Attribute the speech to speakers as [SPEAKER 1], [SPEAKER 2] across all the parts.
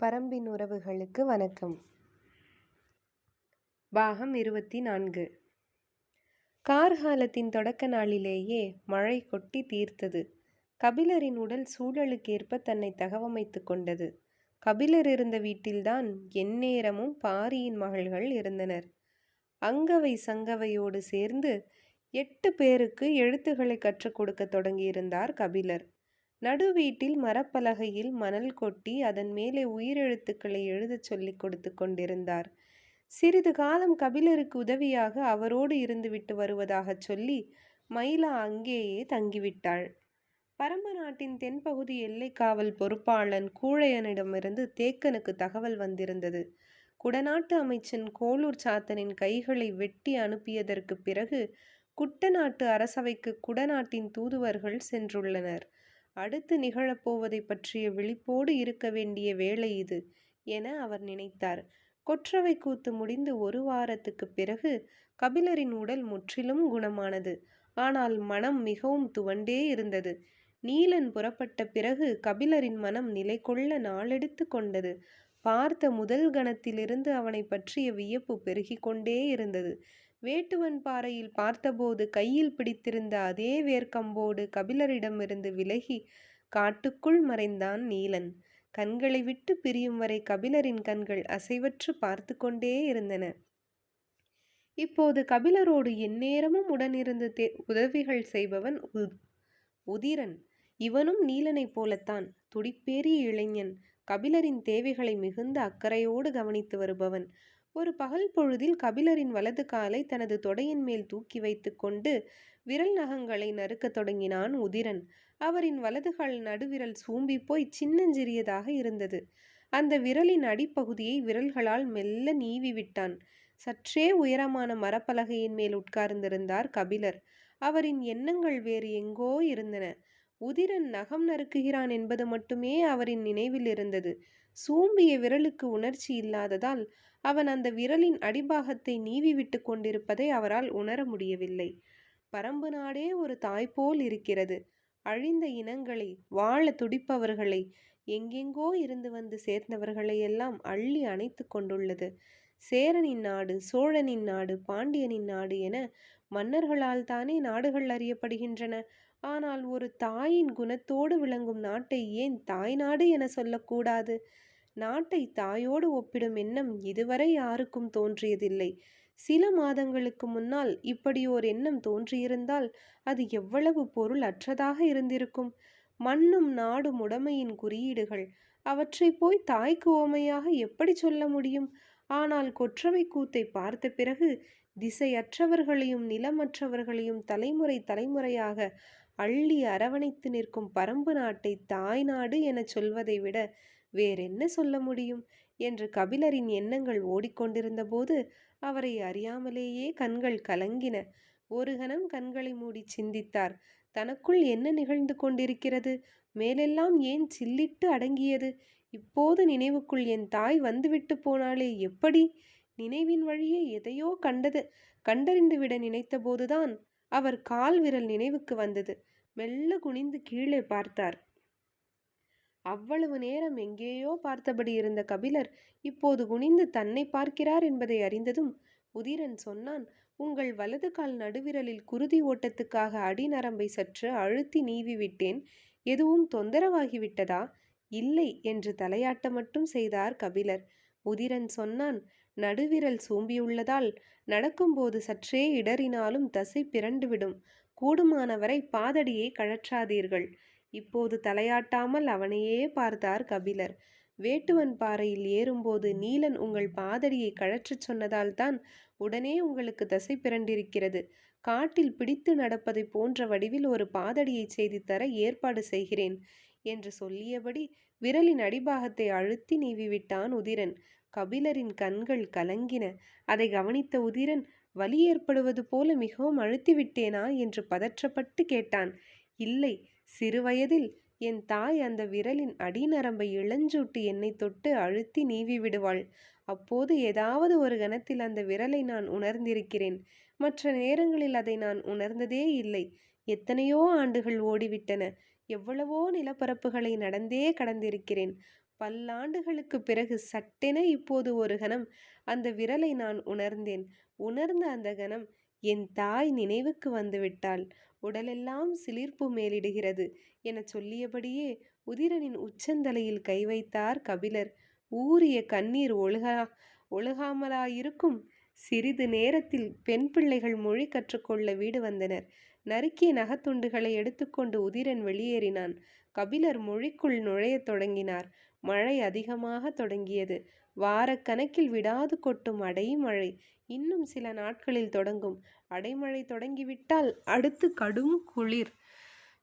[SPEAKER 1] பரம்பின் உறவுகளுக்கு வணக்கம். பாகம் இருபத்தி நான்கு கார்காலத்தின் தொடக்க நாளிலேயே மழை கொட்டி தீர்த்தது. கபிலரின் உடல் சூழலுக்கேற்ப தன்னை தகவமைத்து கொண்டது. கபிலர் இருந்த வீட்டில்தான் எந்நேரமும் பாரியின் மகள்கள் இருந்தனர். அங்கவை சங்கவையோடு சேர்ந்து எட்டு பேருக்கு எழுத்துக்களை கற்றுக் கொடுக்க தொடங்கியிருந்தார் கபிலர். நடு வீட்டில் மரப்பலகையில் மணல் கொட்டி அதன் மேலே உயிரெழுத்துக்களை எழுதச் சொல்லிக் கொடுத்து கொண்டிருந்தார். சிறிது காலம் கபிலருக்கு உதவியாக அவரோடு இருந்துவிட்டு வருவதாகச் சொல்லி மயிலா அங்கேயே தங்கிவிட்டாள். பரம்ப நாட்டின் தென்பகுதி எல்லை காவல் பொறுப்பாளன் கூழையனிடமிருந்து தேக்கனுக்கு தகவல் வந்திருந்தது. குடநாட்டு அமைச்சன் கோளூர் சாத்தனின் கைகளை வெட்டி அனுப்பியதற்கு பிறகு குட்டநாட்டு அரசவைக்கு குடநாட்டின் தூதுவர்கள் சென்றுள்ளனர். அடுத்து நிகழப்போவதை பற்றிய விழிப்போடு இருக்க வேண்டிய வேலை இது என அவர் நினைத்தார். கொற்றவை கூத்து முடிந்து ஒரு வாரத்துக்கு பிறகு கபிலரின் உடல் முற்றிலும் குணமானது. ஆனால் மனம் மிகவும் துவண்டே இருந்தது. நீலன் புறப்பட்ட பிறகு கபிலரின் மனம் நிலை கொள்ள நாளெடுத்து கொண்டது. பார்த்த முதல் கணத்திலிருந்து அவனை பற்றிய வியப்பு பெருகிக் கொண்டே இருந்தது. வேட்டுவன் பாறையில் பார்த்தபோது கையில் பிடித்திருந்த அதே வேர்க்கம்போடு கபிலரிடமிருந்து விலகி காட்டுக்குள் மறைந்தான் நீலன். கண்களை விட்டு பிரியும் வரை கபிலரின் கண்கள் அசைவற்று பார்த்து கொண்டே இருந்தன. இப்போது கபிலரோடு எந்நேரமும் உடனிருந்து தே உதவிகள் செய்பவன் உதிரன். இவனும் நீலனைப் போலத்தான். துடிப்பேறிய இளைஞன். கபிலரின் தேவைகளை மிகுந்த அக்கறையோடு கவனித்து வருபவன். ஒரு பகல் பொழுதில் கபிலரின் வலது காலை தனது தொடையின் மேல் தூக்கி வைத்துக்கொண்டு விரல் நகங்களை நறுக்கத் தொடங்கினான் உதிரன். அவரின் வலதுகால் நடுவிரல் சூம்பி போய் சின்னஞ்சிறியதாக இருந்தது. அந்த விரலின் அடிப்பகுதியை விரல்களால் மெல்ல நீவி விட்டான். சற்றே உயரமான மரப்பலகையின் மேல் உட்கார்ந்திருந்தார் கபிலர். அவரின் எண்ணங்கள் வேறு எங்கோ இருந்தன. உதிரன் நகம் நறுக்குகிறான் என்பது மட்டுமே அவரின் நினைவில் இருந்தது. சூம்பிய விரலுக்கு உணர்ச்சி இல்லாததால் அவன் அந்த விரலின் அடிபாகத்தை நீவி விட்டு கொண்டிருப்பதை அவரால் உணர முடியவில்லை. பரம்பு நாடே ஒரு தாய் போல் இருக்கிறது. அழிந்த இனங்களை வாழ துடிப்பவர்களை எங்கெங்கோ இருந்து வந்து சேர்ந்தவர்களை எல்லாம் அள்ளி அணைத்து கொண்டுள்ளது. சேரனின் நாடு சோழனின் நாடு பாண்டியனின் நாடு என மன்னர்களால் தானே நாடுகள் அறியப்படுகின்றன. ஆனால் ஒரு தாயின் குணத்தோடு விளங்கும் நாட்டை ஏன் தாய் நாடு என சொல்லக்கூடாது? நாட்டை தாயோடு ஒப்பிடும் எண்ணம் இதுவரை யாருக்கும் தோன்றியதில்லை. சில மாதங்களுக்கு முன்னால் இப்படி ஓர் எண்ணம் தோன்றியிருந்தால் அது எவ்வளவு பொருள் அற்றதாக இருந்திருக்கும்? மண்ணும் நாடும் உடமையின் குறியீடுகள். அவற்றை போய் தாய்க்கு ஓமையாக எப்படி சொல்ல முடியும்? ஆனால் கொற்றவை கூத்தை பார்த்த பிறகு திசையற்றவர்களையும் நிலமற்றவர்களையும் தலைமுறை தலைமுறையாக அள்ளி அரவணைத்து நிற்கும் பரம்பு நாட்டை தாய் நாடு எனச் சொல்வதை விட வேறென்ன சொல்ல முடியும்? என்று கபிலரின் எண்ணங்கள் ஓடிக்கொண்டிருந்த போது அவரை அறியாமலேயே கண்கள் கலங்கின. ஒரு கணம் கண்களை மூடி சிந்தித்தார். தனக்குள் என்ன நிகழ்ந்து கொண்டிருக்கிறது? மேலெல்லாம் ஏன் சில்லிட்டு அடங்கியது? இப்போது நினைவுக்குள் என் தாய் வந்துவிட்டு போனாலே எப்படி? நினைவின் வழியே எதையோ கண்டது. கண்டறிந்துவிட நினைத்தபோதுதான் அவர் கால் விரல் நினைவுக்கு வந்தது. மெல்ல குனிந்து கீழே பார்த்தார். அவ்வளவு நேரம் எங்கேயோ பார்த்தபடி இருந்த கபிலர் இப்போது குனிந்து தன்னை பார்க்கிறார் என்பதை அறிந்ததும் உதிரன் சொன்னான் உங்கள் வலது கால் நடுவிரலில் குருதி ஓட்டத்துக்காக அடிநரம்பை சற்று அழுத்தி நீவி விட்டேன். எதுவும் தொந்தரவாகிவிட்டதா இல்லை என்று தலையாட்ட மட்டும் செய்தார் கபிலர். உதிரன் சொன்னான் நடுவிரல் சூம்பியுள்ளதால் நடக்கும்போது சற்றே இடறினாலும் தசை பிறண்டுவிடும் கூடுமானவரை பாதடியை கழற்றாதீர்கள். இப்போது தலையாட்டாமல் அவனையே பார்த்தார் கபிலர். வேட்டுவன் பாறையில் ஏறும்போது நீலன் உங்கள் பாதடியை கழற்றச் சொன்னதால் தான் உடனே உங்களுக்கு தசை பிறண்டிருக்கிறது காட்டில் பிடித்து நடப்பதை போன்ற வடிவில் ஒரு பாதடியை செய்து தர ஏற்பாடு செய்கிறேன் என்று சொல்லியபடி விரலின் அடிபாகத்தை அழுத்தி நீவிவிட்டான் உதிரன். கபிலரின் கண்கள் கலங்கின. அதை கவனித்த உதிரன் வலி ஏற்படுவது போல மிகவும் அழுத்திவிட்டேனா என்று பதற்றப்பட்டு கேட்டான். இல்லை சிறுவயதில் என் தாய் அந்த விரலின் அடிநரம்பை இளஞ்சூட்டு என்னை தொட்டு அழுத்தி நீவி விடுவாள். அப்போது ஏதாவது ஒரு கணத்தில் அந்த விரலை நான் உணர்ந்திருக்கிறேன். மற்ற நேரங்களில் அதை நான் உணர்ந்ததே இல்லை. எத்தனையோ ஆண்டுகள் ஓடிவிட்டன. எவ்வளவோ நிலப்பரப்புகளை நடந்தே கடந்திருக்கிறேன். பல்லாண்டுகளுக்குப் பிறகு சட்டென இப்போது ஒரு கணம் அந்த விரலை நான் உணர்ந்தேன். உணர்ந்த அந்த கணம் என் தாய் நினைவுக்கு வந்துவிட்டாள். உடலெல்லாம் சிலிர்ப்பு மேலிடுகிறது எனச் சொல்லியபடியே உதிரனின் உச்சந்தலையில் கை வைத்தார் கபிலர். ஊறிய கண்ணீர் ஒழுகா ஒழுகாமலாயிருக்கும்? சிறிது நேரத்தில் பெண் பிள்ளைகள் மொழி கற்றுக்கொள்ள வீடு வந்தனர். நறுக்கிய நகத்துண்டுகளை எடுத்துக்கொண்டு உதிரன் வெளியேறினான். கபிலர் மொழிக்குள் நுழையத் தொடங்கினார். மழை அதிகமாக தொடங்கியது. வாரக்கணக்கில் விடாது கொட்டும் அடைமழை இன்னும் சில நாட்களில் தொடங்கும். அடைமழை தொடங்கிவிட்டால் அடுத்து கடும் குளிர்.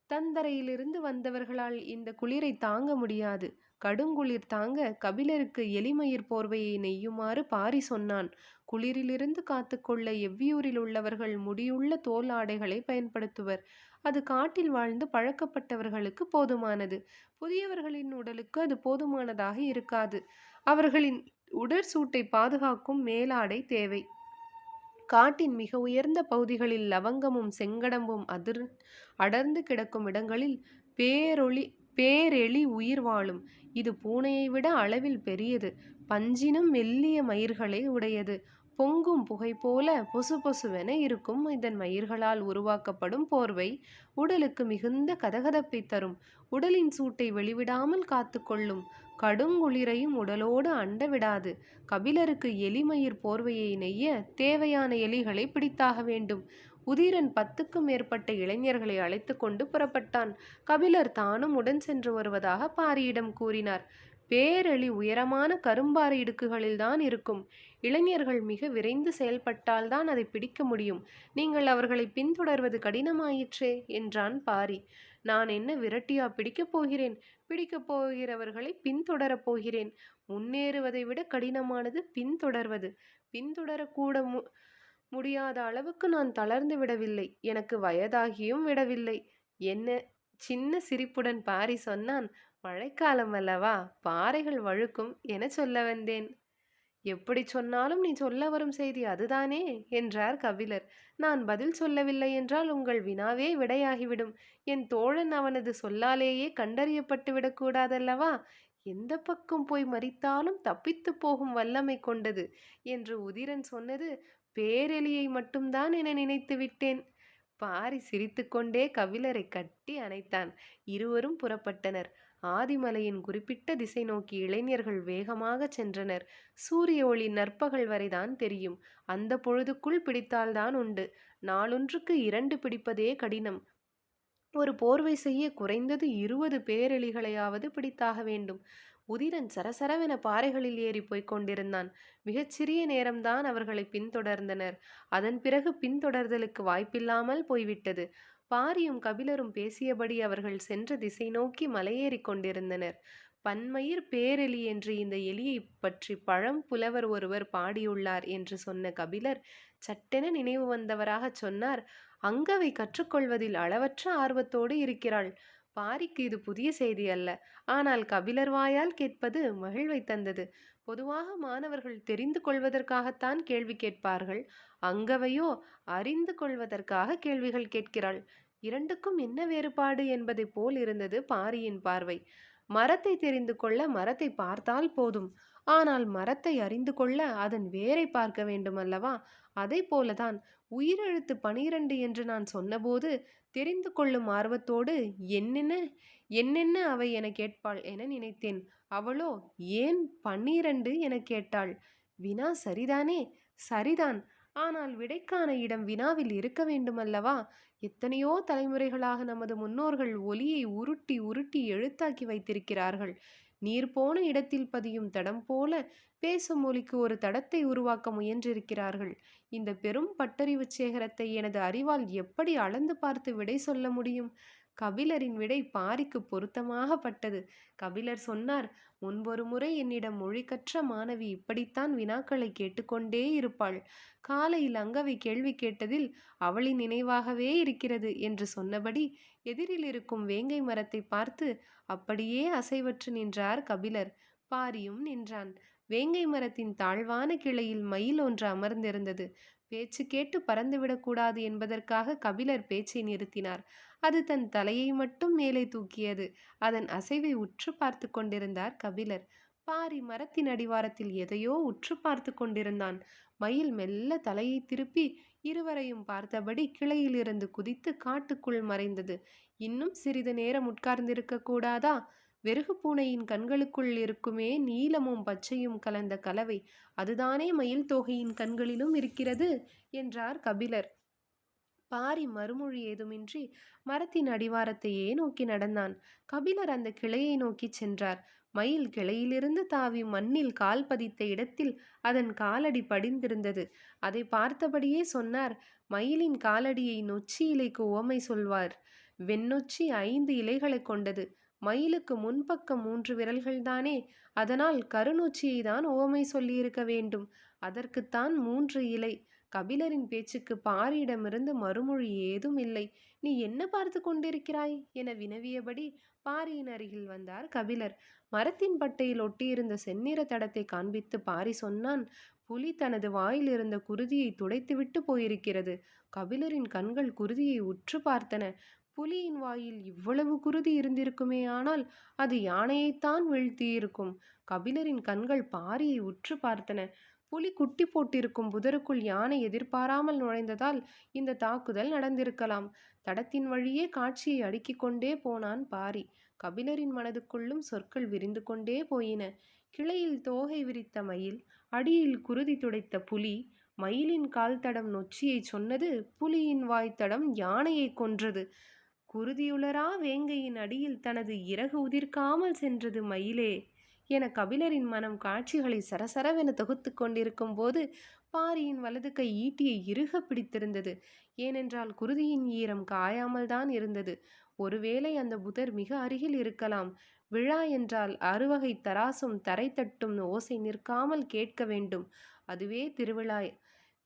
[SPEAKER 1] தந்தரையிலிருந்து வந்தவர்களால் இந்த குளிரை தாங்க முடியாது. கடுங்குளிர் தாங்க கபிலருக்கு எலிமயிர் போர்வையை நெய்யுமாறு பாரி சொன்னான். குளிரிலிருந்து காத்துக்கொள்ள எவ்வியூரில் உள்ளவர்கள் முடியுள்ள தோல் ஆடைகளைப் பயன்படுத்துவர். அது காட்டில் வாழ்ந்து பழக்கப்பட்டவர்களுக்கு போதுமானது. புதியவர்களின் உடலுக்கு அது போதுமானதாக இருக்காது. அவர்களின் உடற்சூட்டை பாதுகாக்கும் மேலாடை தேவை. காட்டின் மிக உயர்ந்த பகுதிகளில் லவங்கமும் செங்கடம்பும் அதிர் அடர்ந்து கிடக்கும் இடங்களில் பேரொளி பேரெளி உயிர் வாழும். இது பூனையை விட அளவில் பெரியது. பஞ்சினும் மெல்லிய மயிர்களை உடையது. பொங்கும் புகை போல பொசு பொசுபொசுவென இருக்கும் இதன் மயிர்களால் உருவாக்கப்படும் போர்வை உடலுக்கு மிகுந்த கதகதப்பை தரும். உடலின் சூட்டை வெளிவிடாமல் காத்துக்கொள்ளும். கடுங்குளிரையும் உடலோடு அண்ட விடாது. கபிலருக்கு எலிமயிர் போர்வையை நெய்ய தேவையான எலிகளை பிடித்தாக வேண்டும். உதிரன் பத்துக்கும் மேற்பட்ட இளைஞர்களை அழைத்து கொண்டு புறப்பட்டான். கபிலர் தானும் உடன் சென்று வருவதாக பாரியிடம் கூறினார். பேரெளி உயரமான கரும்பாறை இடுக்குகளில்தான் இருக்கும். இளைஞர்கள் மிக விரைந்து செயல்பட்டால்தான் அதை பிடிக்க முடியும். நீங்கள் அவர்களை பின்தொடர்வது கடினமாயிற்றே என்றான் பாரி. நான் என்ன விரட்டியா பிடிக்கப் போகிறேன்? பிடிக்கப் போகிறவர்களை பின்தொடரப் போகிறேன். முன்னேறுவதை விட கடினமானது பின்தொடர்வது. பின்தொடரக்கூட மு முடியாத அளவுக்கு நான் தளர்ந்து விடவில்லை. எனக்கு வயதாகியும் விடவில்லை. என்ன சின்ன சிரிப்புடன் பாரி சொன்னான். மழைக்காலம் அல்லவா பாறைகள் வழுக்கும் என சொல்ல வந்தேன். எப்படி சொன்னாலும் நீ சொல்ல வரும் செய்தி அதுதானே என்றார் கபிலர். நான் பதில் சொல்லவில்லை என்றால் உங்கள் வினாவே விடையாகிவிடும். என் தோழன் அவனது சொல்லாலேயே கண்டறியப்பட்டு விடக்கூடாதல்லவா எந்த பக்கம் போய் மறித்தாலும் தப்பித்துப் போகும் வல்லமை கொண்டது என்று உதிரன் சொன்னது பேரெலியை மட்டும்தான் என நினைத்து விட்டேன். பாரி சிரித்துக்கொண்டே கவிலரை கட்டி அணைத்தான். இருவரும் புறப்பட்டனர். ஆதிமலையின் குறிப்பிட்ட திசை நோக்கி இளைஞர்கள் வேகமாக சென்றனர். சூரிய ஒளி நற்பகல் வரைதான் தெரியும். அந்த பொழுதுக்குள் பிடித்தால்தான் உண்டு. நாளொன்றுக்கு இரண்டு பிடிப்பதே கடினம். ஒரு போர்வை செய்ய குறைந்தது இருபது பேரெளிகளையாவது பிடித்தாக வேண்டும். உதிரன் சரசரவென பாறைகளில் ஏறி போய்க் கொண்டிருந்தான். மிகச்சிறிய நேரம்தான் அவர்களை பின்தொடர்ந்தனர். அதன் பிறகு பின்தொடர்தலுக்கு வாய்ப்பில்லாமல் போய்விட்டது. பாரியும் கபிலரும் பேசியபடி அவர்கள் சென்ற திசை நோக்கி மலையேறிக் கொண்டிருந்தனர். பன்மயிர் பேரெலி என்று இந்த எலியைப் பற்றி பழம் புலவர் ஒருவர் பாடியுள்ளார் என்று சொன்ன கபிலர் சட்டென நினைவு வந்தவராகச் சொன்னார் அங்கவை கற்றுக்கொள்வதில் அளவற்ற ஆர்வத்தோடு இருக்கிறாள். பாரிக்கு இது புதிய செய்தி அல்ல. ஆனால் கபிலர் வாயால் கேட்பது மகிழ்வை தந்தது. பொதுவாக மாணவர்கள் தெரிந்து கொள்வதற்காகத்தான் கேள்வி கேட்பார்கள். அங்கவையோ அறிந்து கொள்வதற்காக கேள்விகள் கேட்கிறாள். இரண்டுக்கும் என்ன வேறுபாடு என்பதை போல் இருந்தது பாரியின் பார்வை. மரத்தை தெரிந்து கொள்ள மரத்தை பார்த்தால் போதும். ஆனால் மரத்தை அறிந்து கொள்ள அதன் வேரை பார்க்க வேண்டுமல்லவா? அதைப் போலதான் உயிரெழுத்து பனிரண்டு என்று நான் சொன்னபோது தெரிந்து கொள்ளும் ஆர்வத்தோடு என்னென்ன என்னென்ன அவை என கேட்பாள் என நினைத்தேன். அவளோ ஏன் பன்னிரண்டு என கேட்டாள். வினா சரிதானே? சரிதான். ஆனால் விடைக்கான இடம் வினாவில் இருக்க வேண்டுமல்லவா? எத்தனையோ தலைமுறைகளாக நமது முன்னோர்கள் ஒலியை உருட்டி உருட்டி எழுத்தாக்கி வைத்திருக்கிறார்கள். நீர் போன இடத்தில் பதியும் தடம் போல பேசும் மொழிக்கு ஒரு தடத்தை உருவாக்க முயன்றிருக்கிறார்கள். இந்த பெரும் பட்டறிவுச் சேகரத்தை எனது அறிவால் எப்படி அளந்து பார்த்து விடை சொல்ல முடியும்? கபிலரின் விடை பாரிக்கு பொருத்தமாக பட்டது. கபிலர் சொன்னார் முன்பொரு முறை என்னிடம் மொழிக்கற்ற மாணவி இப்படித்தான் வினாக்களை கேட்டுக்கொண்டே இருப்பாள். காலையில் அங்கவை கேள்வி கேட்டதில் அவளின் நினைவாகவே இருக்கிறது என்று சொன்னபடி எதிரில் இருக்கும் வேங்கை மரத்தைப் பார்த்து அப்படியே அசைவற்று நின்றார் கபிலர். பாரியும் நின்றான். வேங்கை மரத்தின் தாழ்வான கிளையில் மயில் ஒன்று அமர்ந்திருந்தது. பேச்சு கேட்டு பறந்துவிடக்கூடாது என்பதற்காக கபிலர் பேச்சை நிறுத்தினார். அது தன் தலையை மட்டும் மேலே தூக்கியது. அதன் அசைவை உற்று பார்த்து கொண்டிருந்தார் கபிலர். பாரி மரத்தின் அடிவாரத்தில் எதையோ உற்று பார்த்து கொண்டிருந்தான். மயில் மெல்ல தலையை திருப்பி இருவரையும் பார்த்தபடி கிளையிலிருந்து குதித்து காட்டுக்குள் மறைந்தது. இன்னும் சிறிது நேரம் உட்கார்ந்திருக்க கூடாதா? வெறுகு பூனையின் கண்களுக்குள் இருக்குமே நீலமும் பச்சையும் கலந்த கலவை. அதுதானே மயில் தோகையின் கண்களிலும் இருக்கிறது? என்றார் கபிலர். பாரி மறுமொழி ஏதுமின்றி மரத்தின் அடிவாரத்தையே நோக்கி நடந்தான். கபிலர் அந்த கிளையை நோக்கிச் சென்றார். மயில் கிளையிலிருந்து தாவி மண்ணில் கால் பதித்த இடத்தில் அதன் காலடி படிந்திருந்தது. அதை பார்த்தபடியே சொன்னார் மயிலின் காலடியை நொச்சி இலைக்கு உவமை சொல்வார். வெண்ணொச்சி ஐந்து இலைகளை கொண்டது. மயிலுக்கு முன்பக்கம் மூன்று விரல்கள்தானே. அதனால் கருநொச்சியை தான் உவமை சொல்லியிருக்க வேண்டும். அதற்குத்தான் மூன்று இலை. கபிலரின் பேச்சுக்கு பாரியிடமிருந்து மறுமொழி ஏதும் இல்லை. நீ என்ன பார்த்து கொண்டிருக்கிறாய்? என வினவியபடி பாரியின் அருகில் வந்தார் கபிலர். மரத்தின் பட்டையில் ஒட்டியிருந்த செந்நிற தடத்தை காண்பித்து பாரி சொன்னான் புலி தனது வாயில் இருந்த குருதியை துடைத்துவிட்டு போயிருக்கிறது. கபிலரின் கண்கள் குருதியை உற்று பார்த்தன. புலியின் வாயில் இவ்வளவு குருதி இருந்திருக்குமே ஆனால் அது யானையைத்தான் வீழ்த்தியிருக்கும். கபிலரின் கண்கள் பாரியை உற்று பார்த்தன. புலி குட்டி போட்டிருக்கும் புதருக்குள் யானை எதிர்பாராமல் நுழைந்ததால் இந்த தாக்குதல் நடந்திருக்கலாம். தடத்தின் வழியே காட்சியை அடுக்கிக் கொண்டே போனான் பாரி. கபிலரின் மனதுக்குள்ளும் சொற்கள் விரிந்து கொண்டே போயின. கிளையில் தோகை விரித்த மயில் அடியில் குருதி துடைத்த புலி மயிலின் கால் தடம் நொச்சியை சொன்னது புலியின் வாய்த்தடம் யானையை கொன்றது. குருதியுளரா வேங்கையின் அடியில் தனது இறகு உதிர்க்காமல் சென்றது மயிலே. என கபிலரின் மனம் காட்சிகளை சரசரவென தொகுத்து கொண்டிருக்கும் போது பாரியின் வலது கை ஈட்டியை இறுக பிடித்திருந்தது. ஏனென்றால் குருதியின் ஈரம் காயாமல் தான் இருந்தது. ஒருவேளை அந்த புதர் மிக அருகில் இருக்கலாம். விழா என்றால் அறுவகை தராசும் தரை தட்டும் ஓசை நிற்காமல் கேட்க வேண்டும். அதுவே திருவிழா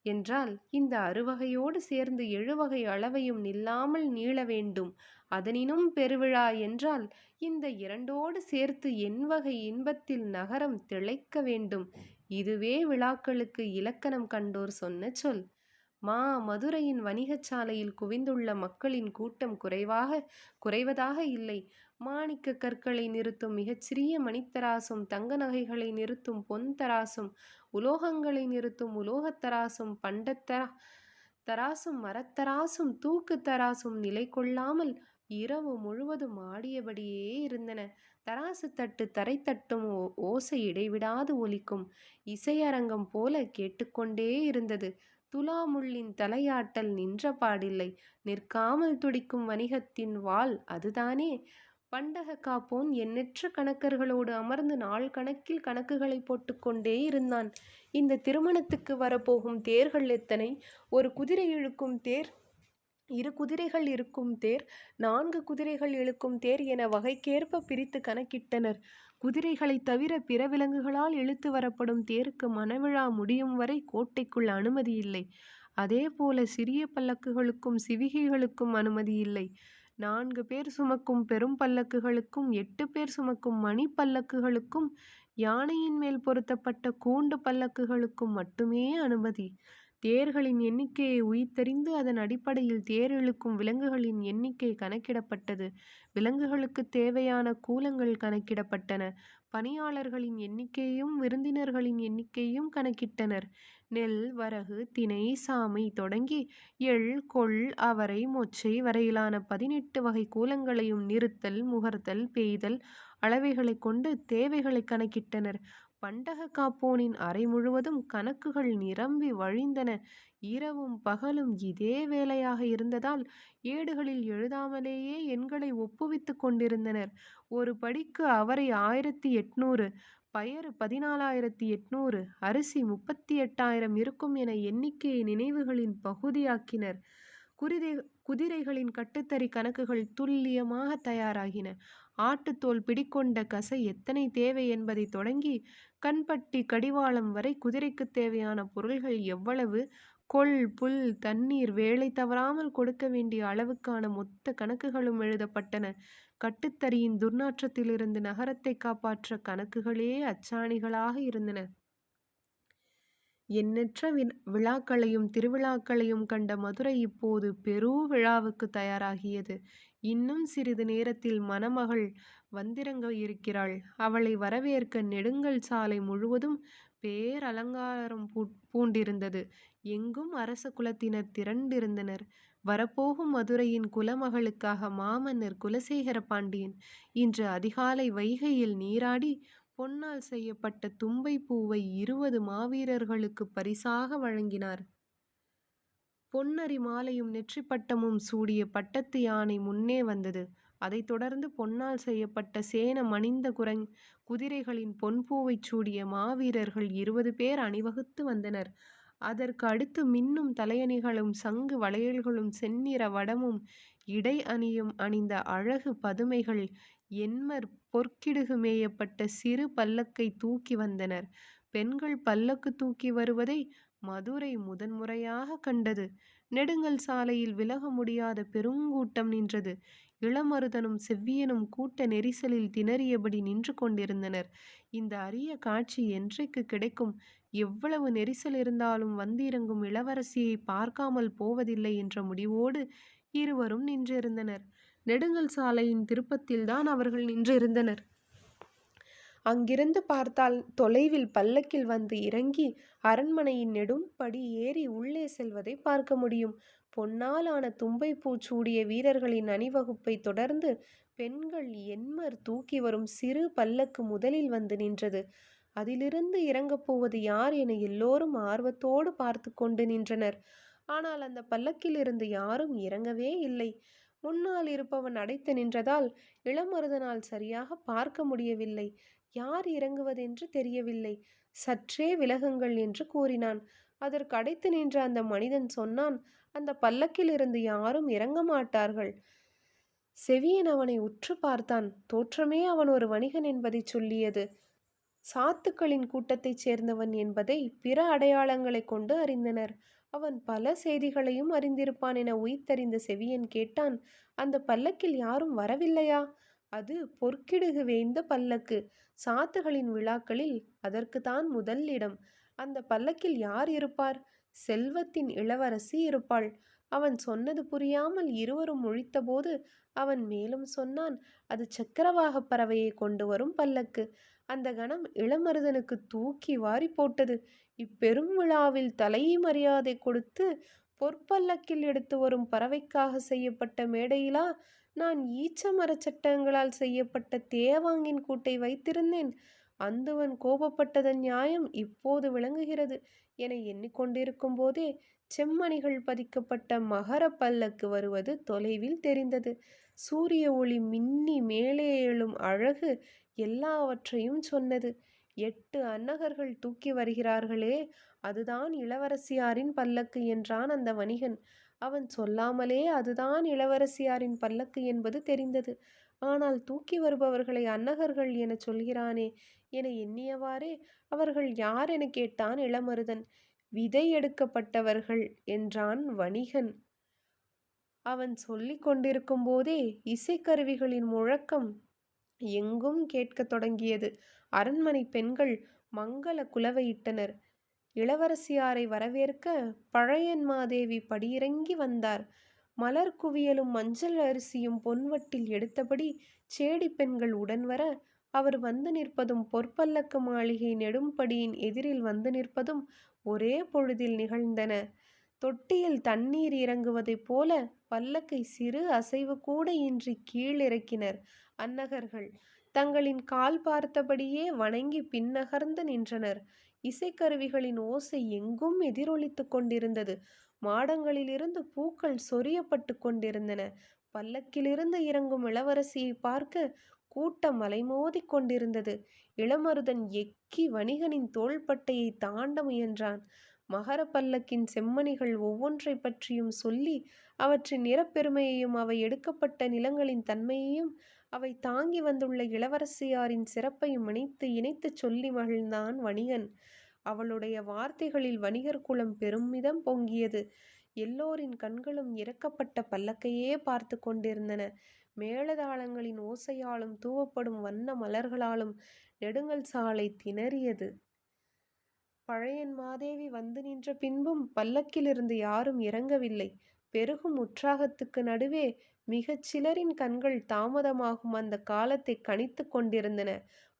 [SPEAKER 1] என்றால் இந்த அறுவகையோடு சேர்ந்து எழுவகை அளவையும் நில்லாமல் நீள வேண்டும். அதனினும் பெருவிழா என்றால் இந்த இரண்டோடு சேர்த்து என்வகை இன்பத்தில் நகரம் திளைக்க வேண்டும். இதுவே விழாக்களுக்கு இலக்கணம் கண்டோர் சொன்ன சொல். மா மதுரையின் வணிகச் சாலையில் குவிந்துள்ள மக்களின் கூட்டம் குறைவாக குறைவதாக இல்லை. மாணிக்க கற்களை நிறுத்தும் மிகச்சிறிய மணித்தராசும் தங்க நகைகளை நிறுத்தும் பொன் தராசும் உலோகங்களை நிறுத்தும் உலோகத்தராசும் பண்டத்தரா தராசும் மரத்தராசும் தூக்கு தராசும் நிலை கொள்ளாமல் இரவு முழுவதும் ஆடியபடியே இருந்தன. தராசு தட்டு தரை தட்டும் ஓசை இடைவிடாது ஒலிக்கும். இசையரங்கம் போல கேட்டுக்கொண்டே இருந்தது. துலாமுள்ளின் தலையாட்டல் நின்ற பாடில்லை. நிற்காமல் துடிக்கும் வணிகத்தின் வாள் அதுதானே. பண்டக காப்போன் எண்ணற்ற கணக்கர்களோடு அமர்ந்து நாள் கணக்கில் கணக்குகளை போட்டுக்கொண்டே இருந்தான். இந்த திருமணத்துக்கு வரப்போகும் தேர்கள் எத்தனை? ஒரு குதிரை இழுக்கும் தேர் இரு குதிரைகள் இருக்கும் தேர் நான்கு குதிரைகள் இழுக்கும் தேர் என வகைக்கேற்ப பிரித்து கணக்கிட்டனர். குதிரைகளை தவிர பிற விலங்குகளால் இழுத்து வரப்படும் தேருக்கு மனவிழா முடியும் வரை கோட்டைக்குள் அனுமதி இல்லை. அதே போல சிறிய பல்லக்குகளுக்கும் சிவிகைகளுக்கும் அனுமதி இல்லை. நான்கு பேர் சுமக்கும் பெரும் பல்லக்குகளுக்கும் எட்டு பேர் சுமக்கும் மணி பல்லக்குகளுக்கும் யானையின் மேல் பொருத்தப்பட்ட கூண்டு பல்லக்குகளுக்கும் மட்டுமே அனுமதி. தேர்களின் எண்ணிக்கையை உயிர்த்தறிந்து அதன் அடிப்படையில் தேர் இழுக்கும் விலங்குகளின் எண்ணிக்கை கணக்கிடப்பட்டது. விலங்குகளுக்கு தேவையான கூலங்கள் கணக்கிடப்பட்டன. பணியாளர்களின் எண்ணிக்கையும் விருந்தினர்களின் எண்ணிக்கையும் கணக்கிட்டனர். நெல் வரகு தினை சாமை தொடங்கி எள் கொள் அவரை மொச்சை வரையிலான பதினெட்டு வகை கூலங்களையும் நிறுத்தல் முகர்த்தல் பெய்தல் அளவைகளை கொண்டு தேவைகளை கணக்கிட்டனர். பண்டக காப்போனின் அறை முழுவதும் கணக்குகள் நிரம்பி வழிந்தன. இரவும் பகலும் இதே வேலையாக இருந்ததால் ஏடுகளில் எழுதாமலேயே எண்களை ஒப்புவித்து கொண்டிருந்தனர். ஒரு படிக்கு அவரை ஆயிரத்தி எட்நூறு பயறு பதினாலாயிரத்தி எட்நூறு அரிசி முப்பத்தி எட்டாயிரம் இருக்கும் என எண்ணிக்கையை நினைவுகளின் பகுதியாக்கினர். குதிரை குதிரைகளின் கட்டுத்தறி கணக்குகள் துல்லியமாக தயாராகின. ஆட்டுத்தோல் பிடிக்கொண்ட கசை எத்தனை தேவை என்பதை தொடங்கி கண்பட்டி கடிவாளம் வரை குதிரைக்கு தேவையான பொருள்கள் எவ்வளவு? கொள் புல் தண்ணீர் வேலை தவறாமல் கொடுக்க வேண்டிய அளவுக்கான மொத்த கணக்குகளும் எழுதப்பட்டன. கட்டுத்தறியின் துர்நாற்றத்திலிருந்து நகரத்தை காப்பாற்ற கணக்குகளே அச்சாணிகளாக இருந்தன. எண்ணற்ற விழாக்களையும் திருவிழாக்களையும் கண்ட மதுரை இப்போது பெரு விழாவுக்கு தயாராகியது. இன்னும் சிறிது நேரத்தில் மணமகள் வந்திறங்க இருக்கிறாள். அவளை வரவேற்க நெடுங்கல் சாலை முழுவதும் பேரலங்காரம் பூண்டிருந்தது. எங்கும் அரச குலத்தினர் திரண்டிருந்தனர். வரப்போகும் மதுரையின் குலமகளுக்காக மாமன்னர் குலசேகர பாண்டியன் இன்று அதிகாலை வைகையில் நீராடி பொன்னால் செய்யப்பட்ட தும்பை பூவை இருபது மாவீரர்களுக்கு பரிசாக வழங்கினார். பொன்னரி மாலையும் நெற்றி பட்டமும் சூடிய பட்டத்து யானை முன்னே வந்தது. அதைத் தொடர்ந்து பொன்னால் செய்யப்பட்ட சேன மணிந்த குரங் குதிரைகளின் பொன்பூவை சூடிய மாவீரர்கள் இருபது பேர் அணிவகுத்து வந்தனர். அதற்கு அடுத்து மின்னும் தலையணிகளும் சங்கு வளையல்களும் செந்நிற வடமும் இடை அணியும் அணிந்த அழகு பதுமைகள் எண்மர் பொற்கிடுகு மேயப்பட்ட சிறு பல்லக்கை தூக்கி வந்தனர். பெண்கள் பல்லக்கு தூக்கி வருவதை மதுரை முதன்முறையாக கண்டது. நெடுங்கல் சாலையில் விலக முடியாத பெருங்கூட்டம் நின்றது. இளமருதனும் செவ்வியனும் கூட்ட நெரிசலில் திணறியபடி நின்று கொண்டிருந்தனர். இந்த அரிய காட்சி என்றைக்கு கிடைக்கும்? எவ்வளவு நெரிசல் இருந்தாலும் வந்திறங்கும் இளவரசியை பார்க்காமல் போவதில்லை என்ற முடிவோடு இருவரும் நின்றிருந்தனர். நெடுங்கல் சாலையின் திருப்பத்தில்தான் அவர்கள் நின்றிருந்தனர். அங்கிருந்து பார்த்தால் தொலைவில் பல்லக்கில் வந்து இறங்கி அரண்மனையின் நெடும் படி ஏறி உள்ளே செல்வதைப் பார்க்க முடியும். பொன்னால் ஆன பூச்சூடிய வீரர்களின் அணிவகுப்பைத் தொடர்ந்து பெண்கள் எண்மர் தூக்கி வரும் சிறு பல்லக்கு முதலில் வந்து நின்றது. அதிலிருந்து இறங்கப் போவது யார் என எல்லோரும் ஆர்வத்தோடு பார்த்து கொண்டு நின்றனர். ஆனால் அந்த பல்லக்கிலிருந்து யாரும் இறங்கவே இல்லை. முன்னால் இருப்பவன் அடைத்து நின்றதால் இளமருதனால் சரியாக பார்க்க முடியவில்லை. யார் இறங்குவதென்று தெரியவில்லை. சற்றே விலகுங்கள் என்று கூறினான். அதற்கு அடைத்து நின்ற அந்த மனிதன் சொன்னான் அந்த பல்லக்கிலிருந்து யாரும் இறங்க மாட்டார்கள். செவியன் அவனை உற்று பார்த்தான். தோற்றமே அவன் ஒரு வணிகன் என்பதைச் சொல்லியது. சாத்துக்களின் கூட்டத்தைச் சேர்ந்தவன் என்பதை பிற அடையாளங்களைக் கொண்டு அறிந்தனர். அவன் பல செய்திகளையும் அறிந்திருப்பான் என உய்த்தறிந்த செவியன் கேட்டான் அந்த பல்லக்கில் யாரும் வரவில்லையா? அது பொற்கிடுகு வேய்ந்த பல்லக்கு. சாத்துகளின் விழாக்களில் அதற்குத்தான் முதல் இடம். அந்த பல்லக்கில் யார் இருப்பார்? செல்வத்தின் இளவரசி இருப்பாள். அவன் சொன்னது புரியாமல் இருவரும் முழித்தபோது அவன் மேலும் சொன்னான் அது சக்கரவாகப் பறவையை கொண்டு வரும் பல்லக்கு. அந்த கணம் இளமருதனுக்கு தூக்கி வாரி போட்டது. இப்பெரும் விழாவில் தலை மரியாதை கொடுத்து பொற்பல்லக்கில் எடுத்து வரும் பறவைக்காக செய்யப்பட்ட மேடையிலா நான் ஈச்ச மரச் சட்டங்களால் செய்யப்பட்ட தேவாங்கின் கூட்டை வைத்திருந்தேன். அந்துவன் கோபப்பட்டதன் நியாயம் இப்போது விளங்குகிறது என எண்ணிக்கொண்டிருக்கும் போதே செம்மணிகள் பதிக்கப்பட்ட மகர பல்லக்கு வருவது தொலைவில் தெரிந்தது. சூரிய ஒளி மின்னி மேலே எழும் அழகு எல்லாவற்றையும் சொன்னது. எட்டு அன்னகர்கள் தூக்கி வருகிறார்களே அதுதான் இளவரசியாரின் பல்லக்கு என்றான் அந்த வணிகன். அவன் சொல்லாமலே அதுதான் இளவரசியாரின் பல்லக்கு என்பது தெரிந்தது. ஆனால் தூக்கி வருபவர்களை அன்னகர்கள் என சொல்கிறானே என எண்ணியவாறே அவர்கள் யார் என கேட்டான் இளமருதன். விதை எடுக்கப்பட்டவர்கள் என்றான் வணிகன். அவன் சொல்லிக் கொண்டிருக்கும் போதே இசைக்கருவிகளின் முழக்கம் எங்கும் கேட்கத் தொடங்கியது. அரண்மனை பெண்கள் மங்கள குலவையிட்டனர். இளவரசியாரை வரவேற்க பழையன்மாதேவி படியிறங்கி வந்தார். மலர் குவியலும் மஞ்சள் அரிசியும் பொன்வட்டில் எடுத்தபடி சேடி பெண்கள் உடன் வர அவர் வந்து நிற்பதும் பொற்பல்லக்கு மாளிகை நெடும்படியின் எதிரில் வந்து நிற்பதும் ஒரே பொழுதில் நிகழ்ந்தன. தொட்டியில் தண்ணீர் இறங்குவதைப் போல பல்லக்கை சிறு அசைவு கூட இன்றி கீழிறக்கினர் அன்னகர்கள். தங்களின் கால் பார்த்தபடியே வணங்கி பின்னகர்ந்து நின்றனர். இசைக்கருவிகளின் ஓசை எங்கும் எதிரொலித்துக் கொண்டிருந்தது. மாடங்களிலிருந்து பூக்கள் சொரியப்பட்டு கொண்டிருந்தன. பல்லக்கிலிருந்து இறங்கும் இளவரசியைப் பார்க்க கூட்டம் அலைமோதி கொண்டிருந்தது. இளமருதன் எக்கி வணிகனின் தோள்பட்டையை தாண்ட முயன்றான். மகர பல்லக்கின் செம்மணிகள் ஒவ்வொன்றைப் பற்றியும் சொல்லி அவற்றின் நிறப்பெருமையையும் அவை எடுக்கப்பட்ட நிலங்களின் தன்மையையும் அவை தாங்கி வந்துள்ள இளவரசியாரின் சிறப்பையும் இணைத்து இணைத்துச் சொல்லி மகிழ்ந்தான் வணிகன். அவளுடைய வார்த்தைகளில் வணிகர் குலம் பெருமிதம் பொங்கியது. எல்லோரின் கண்களும் இறக்கப்பட்ட பல்லக்கையே பார்த்து கொண்டிருந்தன. மேளதாளங்களின் ஓசையாலும் தூவப்படும் வண்ண மலர்களாலும் நெடுங்கல் சாலை திணறியது. பழையன் மாதேவி வந்து நின்ற பின்பும் பல்லக்கிலிருந்து யாரும் இறங்கவில்லை. பெருகும் உற்சாகத்துக்கு நடுவே மிகச் சிலரின் கண்கள் தாமதமாகும் அந்த காலத்தை கணித்து கொண்டிருந்தன.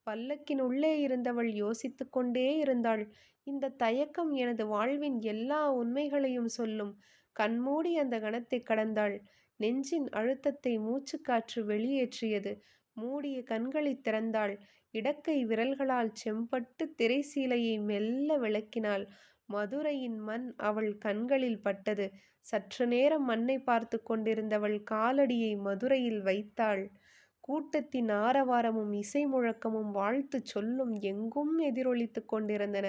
[SPEAKER 1] பல்லக்கின் உள்ளே இருந்தவள் யோசித்து கொண்டே இருந்தாள். இந்த தயக்கம் எனது வாழ்வின் எல்லா உண்மைகளையும் சொல்லும். கண்மூடி அந்த கணத்தை கடந்தாள். நெஞ்சின் அழுத்தத்தை மூச்சுக்காற்று வெளியேற்றியது. மூடிய கண்களைத் திறந்தாள். இடக்கை விரல்களால் செம்பட்டு திரைசீலையை மெல்ல விளக்கினாள் மதுரையின் மண் அவள் கண்களில் பட்டது. சற்று நேரம் மண்ணைப் பார்த்து கொண்டிருந்தவள் காலடியை மதுரையில் வைத்தாள். கூட்டத்தின் ஆரவாரமும் இசை முழக்கமும் வாழ்த்துச் சொல்லும் எங்கும் எதிரொலித்துக் கொண்டிருந்தன.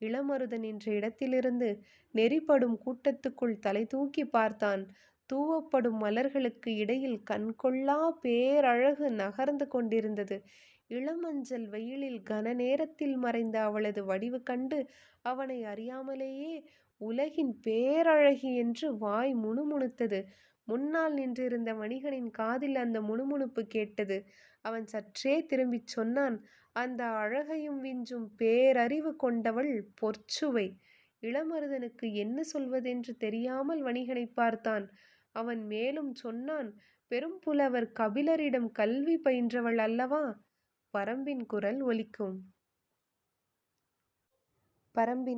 [SPEAKER 1] இளமருதன் என்ற இடத்திலிருந்து நெறிப்படும் கூட்டத்துக்குள் தலை தூக்கி பார்த்தான். தூவப்படும் மலர்களுக்கு இடையில் கண்கொள்ளா பேரழகு நகர்ந்து கொண்டிருந்தது. இளமஞ்சள் வெயிலில் கன நேரத்தில் மறைந்த அவளது வடிவு கண்டு அவனை அறியாமலேயே உலகின் பேரழகி என்று வாய் முணுமுணுத்தது. முன்னால் நின்றிருந்த வணிகனின் காதில் அந்த முணுமுணுப்பு கேட்டது. அவன் சற்றே திரும்பிச் சொன்னான் அந்த அழகையும் விஞ்சும் பேரறிவு கொண்டவள் பொற்சுவை. இளமருதனுக்கு என்ன சொல்வதென்று தெரியாமல் வணிகனை பார்த்தான். அவன் மேலும் சொன்னான் பெரும்புலவர் கபிலரிடம் கல்வி பயின்றவள் அல்லவா? பரம்பின் குரல் ஒலிக்கும். பரம்பின்